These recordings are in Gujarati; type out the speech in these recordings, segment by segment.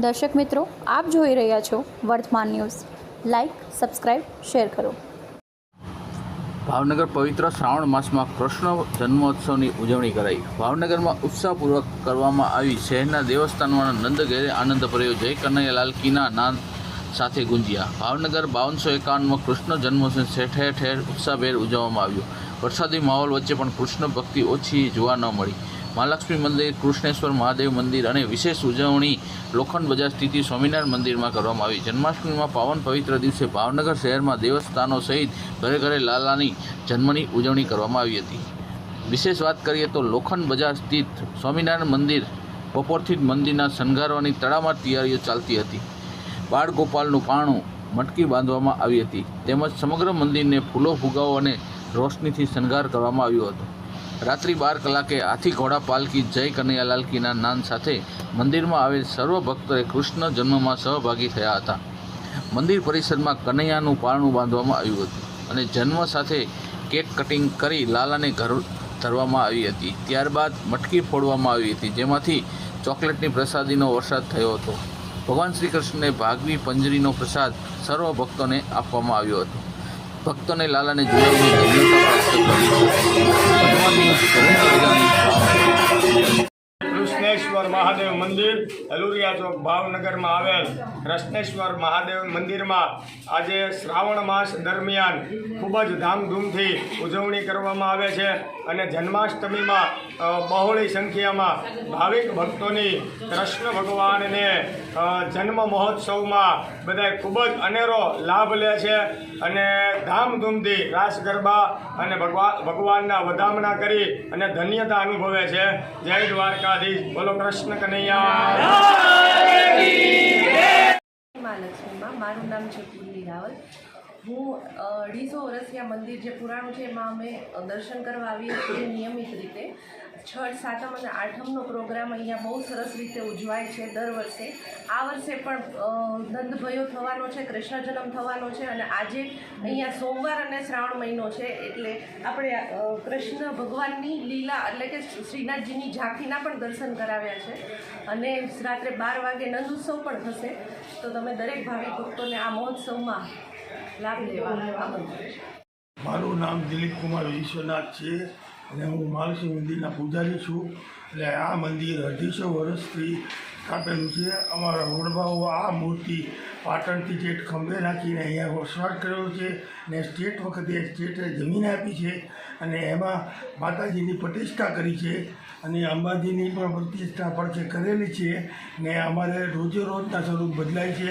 દર્શક મિત્રો, આપ જોઈ રહ્યા છો વર્તમાન ન્યૂઝ. લાઇક સબસ્ક્રાઇબ શેર કરો. ભાવનગર પવિત્ર શ્રાવણ માસમાં કૃષ્ણ જન્મોત્સવની ઉજવણી કરાઈ. ભાવનગરમાં ઉત્સાહપૂર્વક કરવામાં આવી શહેરના દેવસ્થાનોના નંદઘેરે આનંદ ભર્યો. જય કનૈયાલાલ કીના નાદ સાથે ગુંજ્યા. ભાવનગર બાવનસો એકાવનમાં કૃષ્ણ જન્મોત્સવ ઠેર ઠેર ઉત્સાહભેર ઉજવવામાં આવ્યો. વરસાદી માહોલ વચ્ચે પણ કૃષ્ણ ભક્તિ ઓછી જોવા ન મળી. મહાલક્ષ્મી મંદિર, કૃષ્ણેશ્વર મહાદેવ મંદિર અને વિશેષ ઉજવણી લોખંડ બજાર સ્થિતિ સ્વામિનારાયણ મંદિરમાં કરવામાં આવી. જન્માષ્ટમીમાં પાવન પવિત્ર દિવસે ભાવનગર શહેરમાં દેવસ્થાનો સહિત ઘરે ઘરે લાલાની જન્મની ઉજવણી કરવામાં આવી હતી. વિશેષ વાત કરીએ તો લોખંડ બજાર સ્થિત સ્વામિનારાયણ મંદિર બપોરથી જ મંદિરના શણગારવાની તડામાર તૈયારીઓ ચાલતી હતી. બાળગોપાલનું પાણું મટકી બાંધવામાં આવી હતી. તેમજ સમગ્ર મંદિરને ફૂલો ફુગાવો અને રોશનીથી શણગાર કરવામાં આવ્યો હતો. રાત્રિ બાર કલાકે હાથી ઘોડા પાલકી જય કનૈયાલાલ કીના નાન સાથે મંદિરમાં આવેલ સર્વ ભક્તોએ કૃષ્ણ જન્મમાં સહભાગી થયા હતા. મંદિર પરિસરમાં કનૈયાનું પારણું બાંધવામાં આવ્યું હતું અને જન્મ સાથે કેક કટિંગ કરી લાલાને ઘર ધરવામાં આવી હતી. ત્યારબાદ મટકી ફોડવામાં આવી હતી, જેમાંથી ચોકલેટની પ્રસાદીનો વરસાદ થયો હતો. ભગવાન શ્રી કૃષ્ણને ભાગવી પંજરીનો પ્રસાદ સર્વ ભક્તોને આપવામાં આવ્યો હતો. ભક્તોને લાલાને જોડાવવાની પ્રાપ્ત કરી ભગવાનની મહાદેવ મંદિર હલુરિયા ચોક ભાવનગરમાં આવેલ કૃષ્ણેશ્વર મહાદેવ મંદિરમાં આજે શ્રાવણ માસ દરમિયાન ખૂબ જ ધામધૂમથી ઉજવણી કરવામાં આવે છે અને જન્માષ્ટમીમાં બહોળી સંખ્યામાં ભાવિક ભક્તોની કૃષ્ણ ભગવાનને જન્મ મહોત્સવમાં બધા ખૂબ જ અનેરો લાભ લે છે અને ધામધૂમથી રાસ ગરબા અને ભગવાન ભગવાનના વધામણા કરી અને ધન્યતા અનુભવે છે. જય દ્વારકાધીશ. બોલો કૃષ્ણ. કનૈયા. મહાલક્ષ્મીમાં મારું નામ છે પૂર્વી રાવલ. હું અઢીસો વર્ષથી આ મંદિર જે પુરાણું છે એમાં અમે દર્શન કરવા આવીએ છીએ નિયમિત રીતે. છઠ સાતમ અને આઠમનો પ્રોગ્રામ અહીંયા બહુ સરસ રીતે ઉજવાય છે દર વર્ષે. આ વર્ષે પણ દંદભયો થવાનો છે કૃષ્ણ જન્મ થવાનો છે અને આજે અહીંયા સોમવાર અને શ્રાવણ મહિનો છે એટલે આપણે કૃષ્ણ ભગવાનની લીલા એટલે કે શ્રીનાથજીની ઝાંખીના પણ દર્શન કરાવ્યા છે અને રાત્રે બાર વાગે નંદ ઉત્સવ પણ થશે. તો તમે દરેક ભાવિક ભક્તોને આ મહોત્સવમાં લાભ લેવા મારું નામ દિલીપ કુમાર વિશ્વનાથ છે. અને હું માલસિંહ મંદિરના પૂજારી છું. એટલે આ મંદિર અઢીસો વર્ષથી સ્થાપેલું છે. અમારા વડવાઓ આ મૂર્તિ પાટણથી જેટ ખંભે નાખીને અહીંયા વસવાટ કર્યો છે ને સ્ટેટ વખતે સ્ટેટે જમીન આપી છે અને એમાં માતાજીની પ્રતિષ્ઠા કરી છે અને અંબાજીની પણ પ્રતિષ્ઠા પણ છે, કરેલી છે ને અમારે રોજે રોજના સ્વરૂપ બદલાય છે.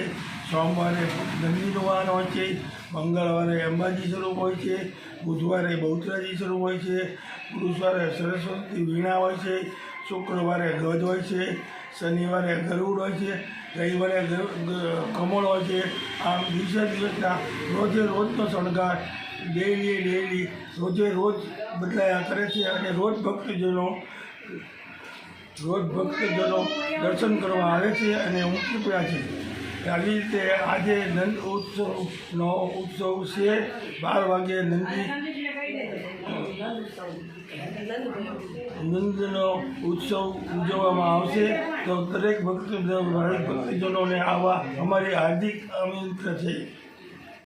સોમવારે નંદી વાહન હોય છે, મંગળવારે અંબાજી સ્વરૂપ હોય છે, બુધવારે બહુચરાજી સ્વરૂપ હોય છે પુરુષવારે સરસ્વતી વીણા હોય છે, શુક્રવારે ગજ હોય છે શનિવારે ગરુડ હોય છે, રવિવારે કમળ હોય છે. આમ દિવસે દિવસના રોજે રોજનો શણગાર ડેલી ડેલી રોજે રોજ બદલાયા કરે છે અને રોજ ભક્તજનો રોજ ભક્તજનો દર્શન કરવા આવે છે અને ઉમટી પડ્યા છે. આવી રીતે આજે નંદ ઉત્સવનો ઉત્સવ છે. બાર વાગે નંદી નંદનો ઉત્સવ ઉજવવામાં આવશે. તો દરેક ભક્ત ભક્તજનોને આવવા અમારી હાર્દિક આમંત્રણ છે.